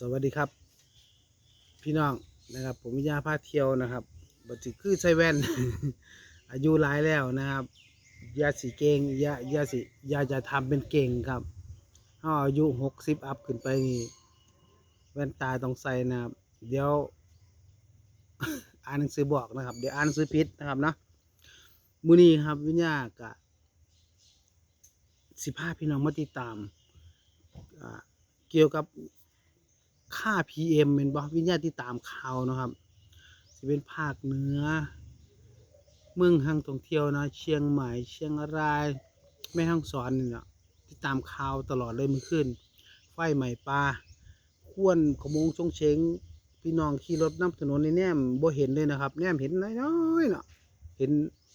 สวัสดีครับ พี่น้องนะครับ ผมวิญญาพาเที่ยวนะครับบัจิคือใส่แว่น อายุหลายแล้วนะครับยาสีเก่งยายาสิยาจะทำเป็นเก่งครับถ้าอายุหกสิบอัพขึ้นไปนี่แว่นตาต้องใส่นะครับ เดี๋ยว อ่านหนังสือบอกนะครับ เดี๋ยวอ่านหนังสือพิษนะครับเนาะมือนี้ครับวิญญากะสิพาพี่น้องมาติดตาม เกี่ยวกับ ค่า PM เป็นบ่วิญญาณที่ตามข่าวนะครับสิเป็นภาคเหนือ เมืองทางท่องเที่ยวนะ เชียงใหม่ เชียงราย แม่ฮ่องสอนนี่นะที่ตามข่าวตลอดเลยมันขึ้น ไฟใหม่ปลาควนขโมงชงเชงพี่น้องขี่รถน้ำถนนในแนมบ่เห็นเลยนะครับ แนมเห็นน้อยๆเนาะเห็น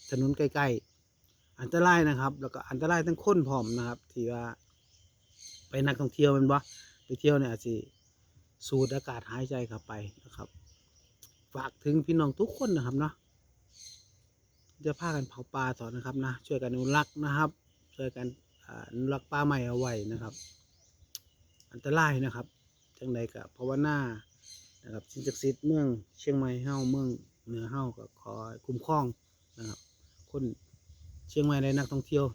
ถนนใกล้ๆอันตรายนะครับ แล้วก็อันตรายทั้งคนพร้อมนะครับ ที่ว่า ไปนักท่องเที่ยวแมันบ่ไปเที่ยวเนี่ยอาจสิ สูดอากาศหายใจเข้าไปนะครับ ฝากถึงพี่น้องทุกคนนะครับเนาะจะพากันเผาป่าต่อนะครับนะช่วยกันอนุรักษ์นะครับ ช่วยกันอนุรักษ์ป่าใหม่เอาไว้นะครับ อันตรายนะครับจังใดกับภาวนานะครับสิ่งศักดิ์สิทธิ์เมืองเชียงใหม่เฮาเมืองเหนือเฮาก็ขอคุ้มครองนะครับ คนเชียงใหม่ได้นักท่องเที่ยว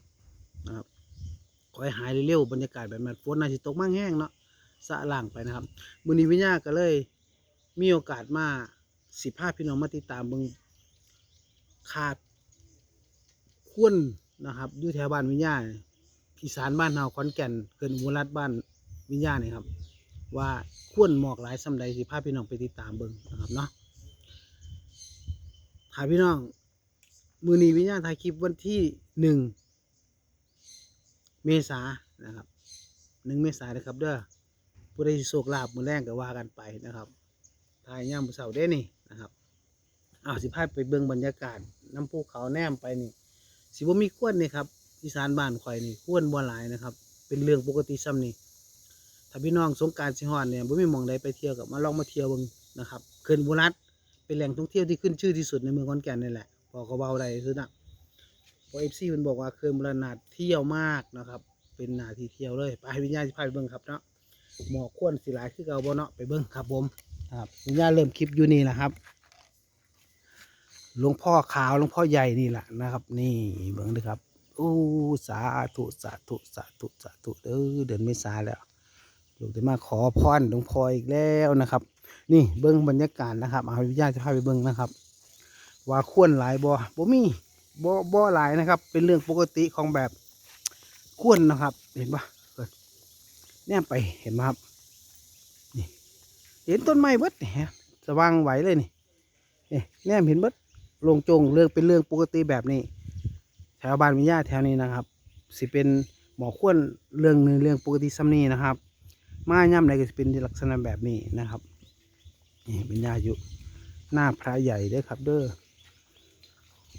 นะครับขอให้หายเร็วๆบรรยากาศแบบนั้นฝนน่าจะตกมั่งแห้งเนาะ สะล่างไปนะครับมือนี้วิญญาก็เลย มีโอกาสมาสิภาพพี่น้องมาติดตามเบิงขาดคุ้นนะครับอยู่แถวบ้านวิญญาอีสานบ้านเฮาขอนแก่นเกินอุบลรัฐบ้านวิญญาเนี่ยครับ ว่าคุ้นหมอกหลายสำใดสิภาพพี่น้องไปติดตามเบิงนะครับเนาะหายพี่น้อง มือนี้วิญญาถ่ายคลิปวันที่หนึ่งเมษานะครับหนึ่งเมษาเลยครับเด้อ ผู้ใดสิโชคลาภมือแรงก็ว่ากันไปนะครับทายย่ามมือเสาได้นี่นะครับอ้าวสิพาไปเบิ่งบรรยากาศน้ำภูเขาแนมไปนี่ สิบ่มีขวนนี่ครับอีสานบ้านข่อยนี่ขวนบ่หลายนะครับ เป็นเรื่องปกติซ้ำนี่ถ้าพี่น้องสงการสิฮอดเนี่ยบ่มีหม่องใดไปเที่ยวกับมาลองมาเที่ยวเบิ่งนะครับเขื่อนบุรัตเป็นแหล่งท่องเที่ยวที่ขึ้นชื่อที่สุดในเมืองขอนแก่นนี่แหละพอเขาเบาได้คือนะพอ FC เพิ่นบอกว่าเขื่อนบุรณาเที่ยวมากนะครับ เป็นหนาที่เที่ยวเลยไปวิญญาณสิพาไปเบิ่งครับเนาะ หมอกควนสิหลายคือเก่าบ่เนาะไปเบิ่งครับผมครับวิญญาเริ่มคลิปอยู่นี่แหละครับหลวงพ่อขาวหลวงพ่อใหญ่นี่แหละนะครับ นี่เบิ่งเด้อครับอู้สาธุสาธุสาธุสาธุเด้อเดือนเมษาแล้วลูกได้มาขอพรหลวงพ่ออีกแล้วนะครับ นี่เบิ่งบรรยากาศนะครับเอาวิญญาจะพาไปเบิ่งนะครับ ว่าควรหลายบ่บ่มีบ่บ่หลายนะครับ เป็นเรื่องปกติของแบบควรนะครับ เห็นปะ แนมไปเห็นไหมครับนี่เห็นต้นไม้เบิดนี่ฮะสว่างไหวเลยนี่นี่แนมเห็นเบิดลงจงเรื่องเป็นเรื่องปกติแบบนี้ แถวบ้านมิญาแถวนี้นะครับ สิเป็นหมอข้วนเรื่องหนึงเรื่องปกติซ้ำนี้นะครับ มาย่ำใดก็สิเป็นลักษณะแบบนี้นะครับนี่มิญาอยู่หน้าพระใหญ่เด้อครับ เด้อ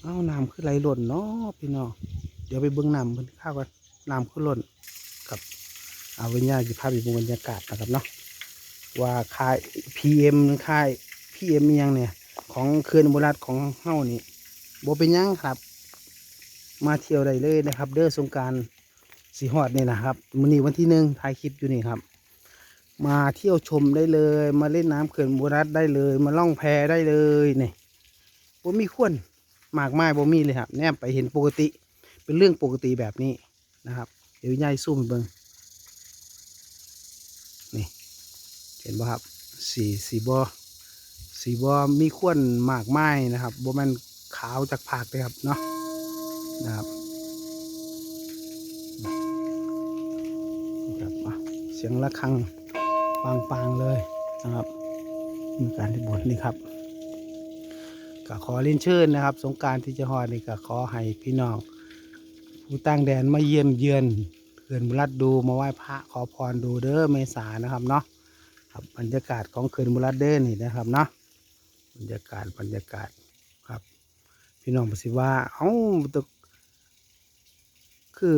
เอาน้ำคือไหลหล่นเนาะพี่น้องเดี๋ยวไปเบิ้องน้ำเพิ่นข้าวกันน้ำคือหล่นครับ เอาวิญญาณจะพาไปดูบรรยากาศนะครับเนาะว่าค่าย PM ค่าย PM อิหยังเนี่ย ของเขื่อนบุรัตของเฮ้านี่บ่เป็นยังครับ มาเที่ยวได้เลยนะครับ เด้อสงกรารสีหอดนี่นะครับมื้อนี้วันที่หนึ่งถ่ายคลิปอยู่นี่ครับ มาเที่ยวชมได้เลย มาเล่นน้ำเขื่อนบุรัตได้เลย มาล่องแพได้เลยนี่บ่มีขวนมากมายบ่มีเลยครับแนมไปเห็นปกติ เป็นเรื่องปกติแบบนี้นะครับ เดี๋ยววิญญาณซูมให้เบิ่ง นี่เห็นบ่ครับสีสีบอสีบอมีข้วนมากไม้นะครับบ่แมันขาวจากผากเลยครับเนาะนะครับครับเสียงะระฆังปางๆเลยนะครับมีการที่บทนี่ครับก็ขอเรียนเชิญนะครับ สงการที่จะฮอดนี่ก็ขอให้พี่น้องผู้ตั้งแดนมาเยี่ยมเยือน เขื่อนบุรัดดูมาไหว้พระขอพรดูเด้อเมษานะครับเนาะครับบรรยากาศของเขื่อนบุรัดเด้อนี่นะครับเนาะบรรยากาศบรรยากาศครับ พี่น้องบอกสิว่าเอ้าตกคือ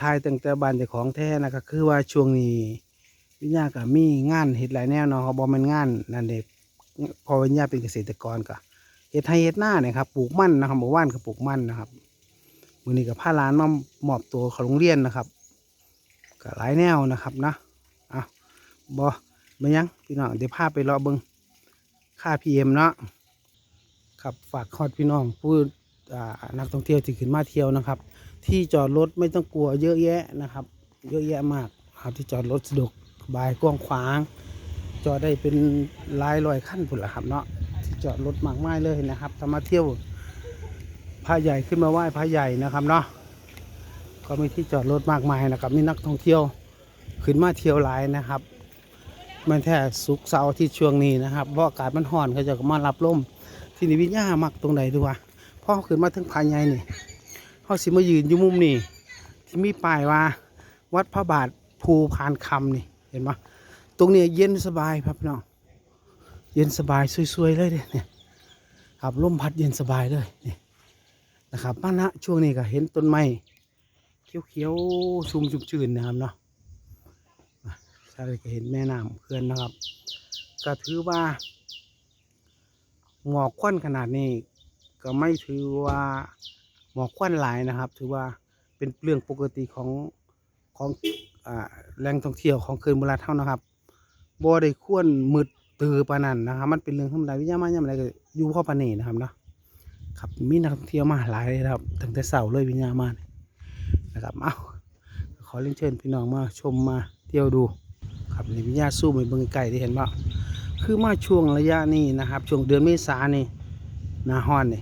ทายตั้งแต่บ้านเจ้าของแท้นะครับคือว่าช่วงนี้วิญญาก็มีงานเฮ็ดหลายแนวเนาะเขาบอกมันงานนั่นเด็พอวิญญาเป็นเกษตรกรก็เฮ็ดไทยเฮ็ดหน้าเนี่ยครับปลูกมั่นนะครับหมู่บ้านก็ปลูกมั่นนะครับมือนี้กับผ้าร้านมามอบตัวเขาโรงเรียนนะครับ ก็หลายแนวนะครับนะอะบอมายังพี่น้องเดี๋ยวพาไปรอเบิงค่าพีเอ็มเนาะครับฝากคอดพี่น้องผู้นักท่องเที่ยวที่ขึ้นมาเที่ยวนะครับ ที่จอดรถไม่ต้องกลัวเยอะแยะนะครับ เยอะแยะมากครับที่จอดรถสะดวกบายกว้างขวาง จอดได้เป็นลายรอยขั้นพุ่นละครับเนาะที่จอดรถมากมายเลยนะครับถ้ามาเที่ยวพระใหญ่ขึ้นมาไหว้พระใหญ่นะครับเนาะ ก็มีที่จอดรถมากมายนะครับ มีนักท่องเที่ยวขึ้นมาเที่ยวหลายนะครับไมันแท้สุกเสาร์ที่ช่วงนี้นะครับเพราะอากาศมันร้อนเขาจะมารับลมที่นี่วิญญามักตรงไหนดูวะพ่อเขาขึ้นมาถึงพระใหญ่นี่เขาสิมายืนอยู่มุมนี่ที่มีป้ายว่า วัดพระบาทภูพานคำนี่เห็นปะตรงนี้เย็นสบายครับน้องเย็นสบายสวยๆเลยเนี่ยครับลมพัดเย็นสบายเลยนี่นะครับบ้านะช่วงนี้ก็เห็นต้นไม้ เขียวๆชุ่มชุ่มชื่นนะครับเนาะอะใช่ก็เห็นแม่น้ำเขื่อนนะครับ ก็ถือว่าหมอกควันขนาดนี้ ก็ไม่ถือว่าหมอกควันหลายนะครับ ถือว่าเป็นเรื่องปกติของของอแหล่งท่องเที่ยวของเขื่อนโบราณเท่านะครับบ่ได้ควรมืดตือปานันนะครับ มันเป็นเรื่องธรรมดาวิญญาณมายามใดก็อยู่พ่อปานนีนะครับเนาะครับมีนักท่องเที่ยวมาหลายเลยครับตั้งแต่เช้าเลยวิญญาณมานี่ นะครับเอาขอเรียนเชิญพี่น้องมาชมมาเที่ยวดูครับนี่วิญญาสู้ไปเบิ่งไกลๆได้เห็นว่าคือมาช่วงระยะนี้นะครับ ช่วงเดือนเมษานี่นาฮอนนี่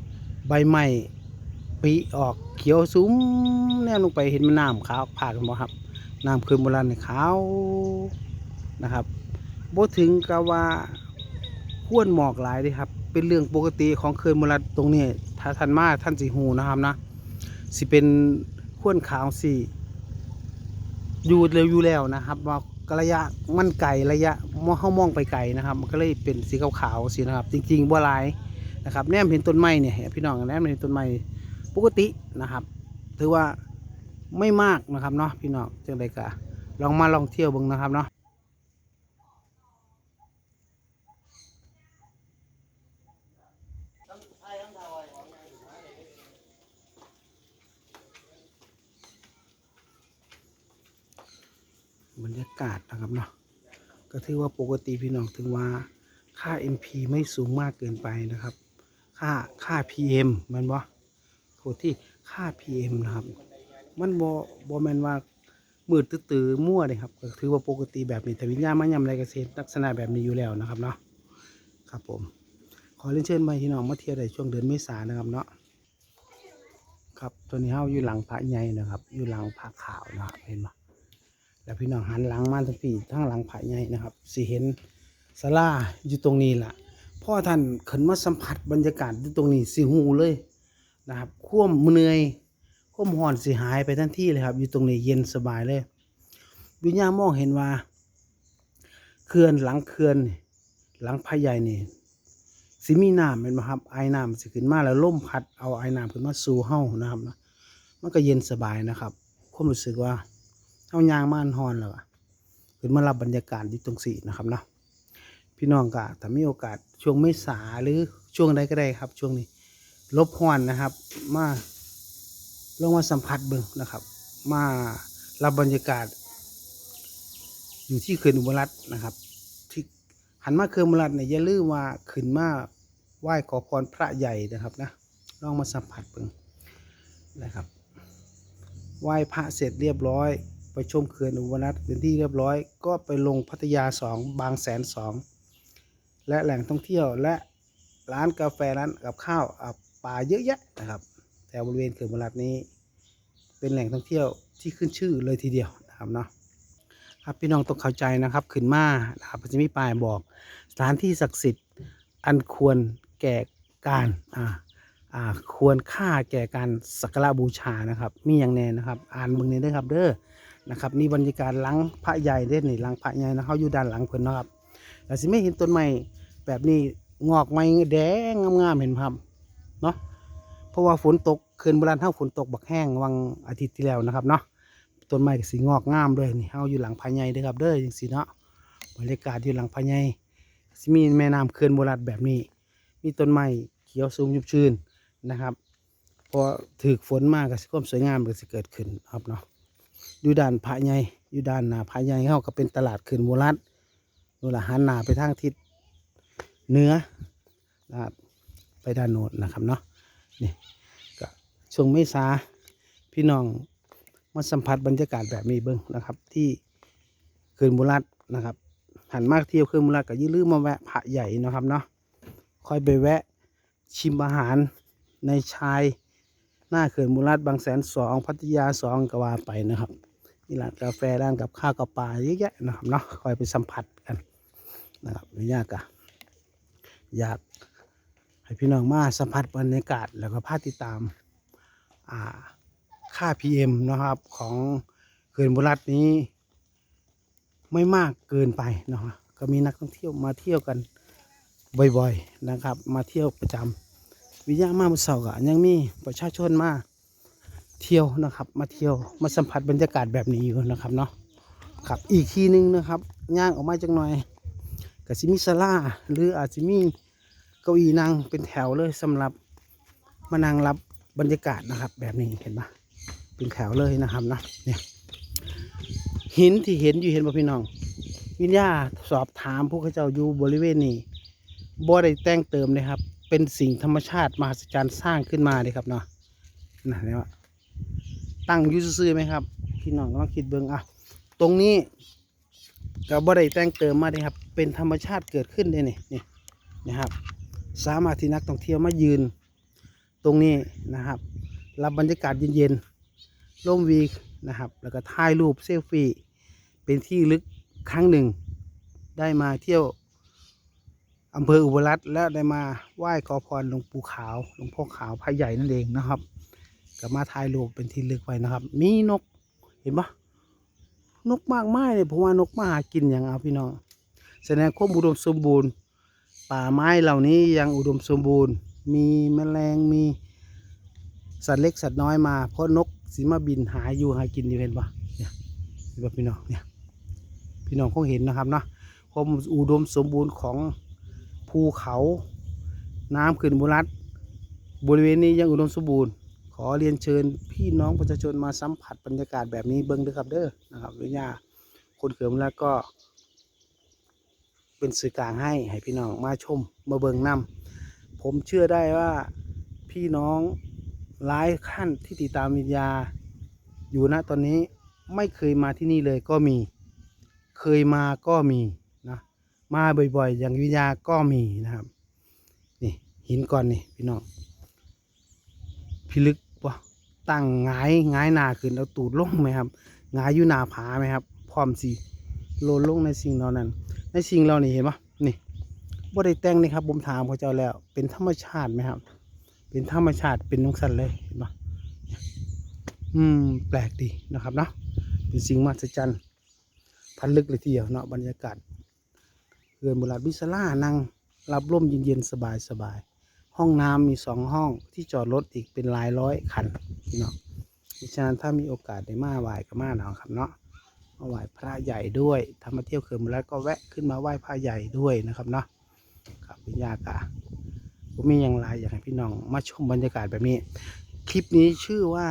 ใบไม้ปลิออกเขียวสูงแนวลงไปเห็นมันน้ำขาวผ่ากันบ่ครับน้ำคืนโบราณนี่ขาวนะครับบ่ถึงกับว่าห้วนหมอกหลายเด้ครับ เป็นเรื่องปกติของเขื่อนมรัดตรงนี้ถ้าท่านมาท่านสิหูนะครับนะสิเป็น ห้วนขาวสีอยู่เร็วอยู่แล้วนะครับว่าระยะมันไกลระยะมองเฮามองไปไกลนะครับ มันก็เลยเป็นสีขาวๆสีนะครับ จริงๆบัวลายนะครับแนมเห็นต้นไม้เนี่ยพี่น้องแนมเห็นต้นไม้ปกตินะครับ ถือว่าไม่มากนะครับเนาะพี่น้องจังไดกะลองมาลองเที่ยวบึงนะครับเนาะ ยากาศนะครับเนาะก็ถือว่าปกติพี่น้องถึงว่าค่า MP ไม่สูงมากเกินไปนะครับ ค่าค่า PM มันบ่โทษที่ค่า PM นะครับ มันบ่บ่แม่นว่ามืดตื้อๆมั่วเลยครับก็ถือว่าปกติแบบนี้แต่วิญญาณมันยำไรก็เสลักษณะแบบนี้อยู่แล้วนะครับเนาะครับผม ขอเรียนเชิญมาพี่น้องมาเที่ยวในช่วงเดือนเมษายนนะครับเนาะครับตัวนี้เฮาอยู่หลังพระใหญ่นะครับ อยู่หลังพระขาวนะครับเห็นไหม แล้วพี่น้องหันหลังมาทั้งปีทั้งหลังผาใหญ่นะครับสิเห็นศาลาอยู่ตรงนี้ล่ะพ่อท่านขึ้นมาสัมผัสบรรยากาศอยู่ตรงนี้สิหูเลยนะครับควมเหนื่อยควมห่อนสิหายไปทันทีเลยครับ อยู่ตรงนี้เย็นสบายเลยวิญญาณมองเห็นว่าเขื่อนหลังเขื่อนหลังผาใหญ่นี่สิมีน้ำเป็นไหมครับไอ้น้ำสิขึ้นมาแล้วล่มพัดเอาไอ้น้ำขึ้นมาสู่เฮ้านะครับนะมันก็เย็นสบายนะครับความรู้สึกว่า เอายางมาอันฮอนแล้วอะขึ้นมารับบรรยากาศที่ตรงสี่นะครับเนาะพี่น้องก็ถ้ามีโอกาสช่วงเมษาหรือช่วงใดก็ได้ครับ ช่วงนี้ลบฮอนนะครับ มาลองมาสัมผัสเบิ่งนะครับ มารับบรรยากาศ อยู่ที่เขื่อนอุบลรัตน์นะครับ ที่หันมาเขื่อนอุบลรัตน์เนี่ยอย่าลืมว่าขึ้นมาไหว้ขอพรพระใหญ่นะครับนะลองมาสัมผัสเบิ่งนะครับ ไหว้พระเสร็จเรียบร้อย ไปชมเขื่อนอุบลรัตน์เป็นที่เรียบร้อย ก็ไปลงพัทยาสองบางแสนสองและแหล่งท่องเที่ยวและร้านกาแฟร้านกับข้าวป่าเยอะแยะนะครับแต่บริเวณเขื่อนอุบลรัตน์นี้ เป็นแหล่งท่องเที่ยวที่ขึ้นชื่อเลยทีเดียวนะครับเนาะครับพี่น้องต้องเข้าใจนะครับขึ้นมานะครับจะมีป้ายบอก สถานที่ศักดิ์สิทธิ์อันควรแก่การอ่าควรค่าแก่การสักการะบูชานะครับ มีอย่างแน่นะครับ อ่านเมืองนี้ด้วยครับเด้อ นะครับนี่บรรยากาศหลังพระใหญ่เด้นี่หลังพระใหญ่นะเขาอยู่ด้านหลังเพิ่นนะครับแต่สิไม่เห็นต้นไม้แบบนี้งอกไม้แดงงามๆเห็นครับเนาะเพราะว่าฝนตกคืนโบราณเท่าฝนตกบักแห้งวังอาทิตย์ที่แล้วนะครับเนาะต้นไม้สีงอกงามด้วยนี่เฮาอยู่หลังพระใหญ่เด้อครับเด้อจังซี่เนาะบรรยากาศอยู่หลังพระใหญ่สิมีแม่น้ำเขื่อนโบราณแบบนี้ มีต้นไม้เขียวสูงชุ่มชื่นนะครับพอถือฝนมากก็สิความสวยงามก็สิเกิดขึ้นครับเนาะ อยู่ด้านพระใหญ่อยู่ด้านหน้าพระใหญ่เขาก็เป็นตลาดขึ้นโบราณนู่นละหันหน้าไปทางทิศเหนือนะครับไปด้านโน้นนะครับเนาะนี่ก็ช่วงเมษาพี่น้องมาสัมผัสบรรยากาศแบบนี้เบิ้งนะครับ ที่เขื่อนบุรัดนะครับ หันมากเที่ยวเขื่อนบุรัดก็ยืลืมมาแวะพระใหญ่นะครับเนาะค่อยไปแวะชิมอาหารในชายหน้าเขื่อนบุรัดบางแสนสองพัทยาสองกว่าไปนะครับ นี่ร้านกาแฟร้านกับข้าวกับปลาเยอะแยะนะครับเนาะคอยไปสัมผัสกันนะครับไม่ยากอะอยากให้พี่น้องมาสัมผัสบรรยากาศแล้วก็พาติดตามอ่าค่า PM นะครับของเขื่อนบุรัดนี้ ไม่มากเกินไปนะครับก็มีนักท่องเที่ยวมาเที่ยวกันบ่อยๆนะครับ มาเที่ยวประจำวิญญาณมาเมื่อเสาร์ยังมีประชาชนมา เที่ยวนะครับ มาเที่ยวมาสัมผัสบรรยากาศแบบนี้อยู่นะครับเนาะครับอีกทีหนึงนะครับย่างออกมาจังหน่อยก็สิมีศาลาหรืออาจจะมีเก้าอี้นั่งเป็นแถวเลยสำหรับมานั่งรับบรรยากาศนะครับ แบบนี้เห็นปะเป็นแถวเลยนะครับนะเนี่ยหินที่เห็นอยู่เห็นป่ะพี่น้อง วิญญาสอบถามผู้เขาเจ้าอยู่บริเวณนี้บ่ได้แต่งเติมเลยครับ เป็นสิ่งธรรมชาติมหัศจรรย์สร้างขึ้นมาเลยครับเนาะนะเนี่ยว่า ตั้งยู่ซื่อไหมครับ พี่น้องลองคิดเบิ่งอะตรงนี้ก็บ่ได้แต่งเติมมาเลยครับ เป็นธรรมชาติเกิดขึ้นเลยนี่นี่นะครับ สามารถที่นักท่องเที่ยวมายืน ตรงนี้นะครับ รับบรรยากาศเย็นๆร่มวีนะครับ แล้วก็ถ่ายรูปเซลฟี่ เป็นที่ลึกครั้งหนึ่ง ได้มาเที่ยวอำเภออุบลรัตน์และได้มาไหว้ขอพรหลวงปู่ขาว หลวงพ่อขาวพระใหญ่นั่นเองนะครับ ก็มาถ่ายรูปเป็นที่ลึกไว้นะครับ มีนกเห็นปะนกมากมายเลยผมว่านกมาหากินอย่างเอาพี่น้องแสดงความอุดมสมบูรณ์ ป่าไม้เหล่านี้ยังอุดมสมบูรณ์ มีแมลงมีสัตว์เล็กสัตว์น้อยมา เพราะนกสีมาบินหาอยู่หากินอยู่เห็นปะเนี่ยเห็นปะพี่น้องเนี่ยพี่น้องคงเห็นนะครับเนาะความอุดมสมบูรณ์ของภูเขา น้ำขึ้นบุรัดบริเวณนี้ยังอุดมสมบูรณ์ ขอเรียนเชิญพี่น้องประชาชนมาสัมผัสบรรยากาศแบบนี้เบิ้งด้อครับเด้อนะครับวิญญาคนเขิมแล้วก็ เป็นสื่อกลางให้ให้พี่น้องมาชมมาเบิ่งนำผมเชื่อได้ว่าพี่น้องหลายขั้นที่ติดตามวิญญาอยู่ณตอนนี้ไม่เคยมาที่นี่เลยก็มี เคยมาก็มีนะมาบ่อยๆ อย่างวิญญาก็มีนะครับ นี่หินก้อนนี่พี่น้องพิลึก ตั้งงายงายหนาขึ้นเอาตูดลงไหมครับงายอยู่หนาผาไหมครับ พร้อมสีโลนลงในสิ่งเหล่านั้น ในสิ่งเหล่านี้เห็นปะนี่บ่ได้แต่งนี่ครับผมถามเขาเจ้าแล้ว เป็นธรรมชาติไหมครับ เป็นธรรมชาติเป็นนงสันเลยเห็นปะอืม แปลกดีนะครับเนาะเป็นสิ่งมหัศจรรย์พันลึกเลยทีเดียวเนาะบรรยากาศเรือนโบราณบิสลานั่งรับร่มเย็นๆสบายๆ ห้องน้ำมีสองห้องที่จอดรถอีกเป็นหลายร้อยคันพี่น้องดิฉะนั้นถ้ามีโอกาสได้มาไหว้ก็มาเนาครับเนาะมาไหว้พระใหญ่ด้วยถ้ามาเที่ยวเขื่อนโบราณก็แวะขึ้นมาไหว้พระใหญ่ด้วยนะครับเนาะครับพิญญากาผมมีอย่างไรอยากให้พี่น้องมาชมบรรยากาศแบบนี้ คลิปนี้ชื่อว่า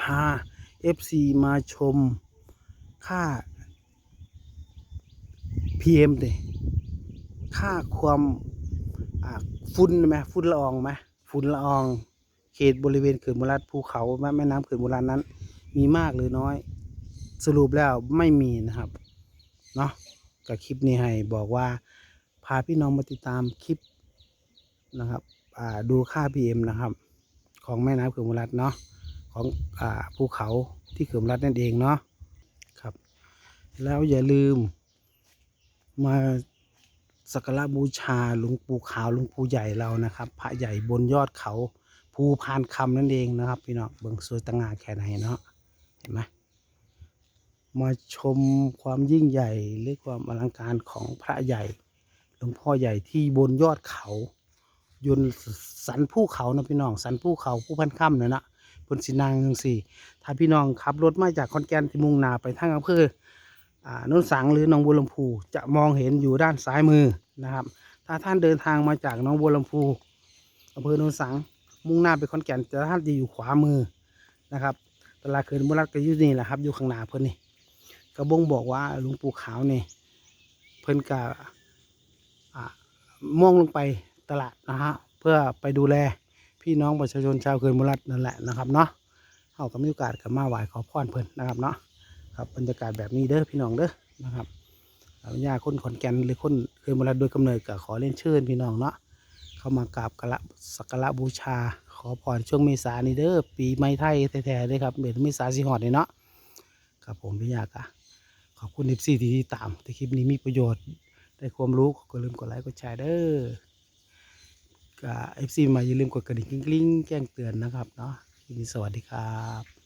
พา FC มาชมค่า PM เดค่าความ ฝุ่นไหมฝุ่นละอองไหมฝุ่นละออง เขตบริเวณเขื่อนบุรัดภูเขาแม่น้ำเขื่อนบุรัดนั้น มีมากหรือน้อย สรุปแล้วไม่มีนะครับเนาะกับคลิปนี้ให้บอกว่าพาพี่น้องมาติดตามคลิปนะครับดูค่า PM นะครับ ของแม่น้ำเขื่อนบุรัดเนาะของอภูเขาที่เขื่อนบุรัดนั่นเองเนาะครับ แล้วอย่าลืมมา สักการะบูชาหลวงปู่ขาวหลวงปู่ใหญ่เรานะครับ พระใหญ่บนยอดเขาภูพานคำนั่นเองนะครับ พี่น้องเบิ่งสวยตะงาแค่ไหนเนาะเห็นไหมมาชมความยิ่งใหญ่หรือความอลังการของพระใหญ่หลวงพ่อใหญ่ที่บนยอดเขายนสันภูเขานะพี่น้องสันภูเขาผู้พันค่ำเนี่ยนะบนสินางจังสี่ ถ้าพี่น้องขับรถมาจากขอนแกนที่มุ่งหนาไปทางอำเภออ่าโนุ่นสังหรือหนองบัวลำพูจะมองเห็นอยู่ด้านซ้ายมือนะครับ ถ้าท่านเดินทางมาจากหนองบัวลำพูอำเภอโนนสังมุ่งหน้าไปขอนแก่นจะท่านจะอยู่ขวามือนะครับตลาดเขื่อนบุรักก็อยู่นี่แหละครับ อยู่ข้างหน้าเพิ่อนนี่กระบงบอกว่าหลวงปู่ขาวนี่เพิ่นพิ่นก็อ่ามองลงไปตลาดนะฮะเพื่อไปดูแลพี่น้องประชาชนชาวเขื่อนบุรัตน์นั่นแหละนะครับเนาะเขาก็มีโอกาสกับมาไหว้ขอพรเพิ่อนนะครับเนาะ ครับบรรยากาศแบบนี้เด้อพี่น้องเด้อนะครับอาญาคนขอนแก่นหรือคนเขื่อนบุรีรัตน์โดยกำเนิดก็ขอเล่นเชิญพี่น้องเนาะเข้ามากราบกระสักการะบูชา ขอพรช่วงเมษานี่เด้อปีใหม่ไทยแท้ๆเลยครับเดือนเมษาสิฮอดนี่เนาะครับผมพี่ยากะขอบคุณเอฟซีที่ติดตามที่คลิปนี้มีประโยชน์ได้ความรู้ก็อย่าลืมกดไลค์กดแชร์เด้อก็เอฟซีมาอย่าลืมกดกระดิ่งกริ๊งแจ้งเตือนนะครับเนาะสวัสดีครับ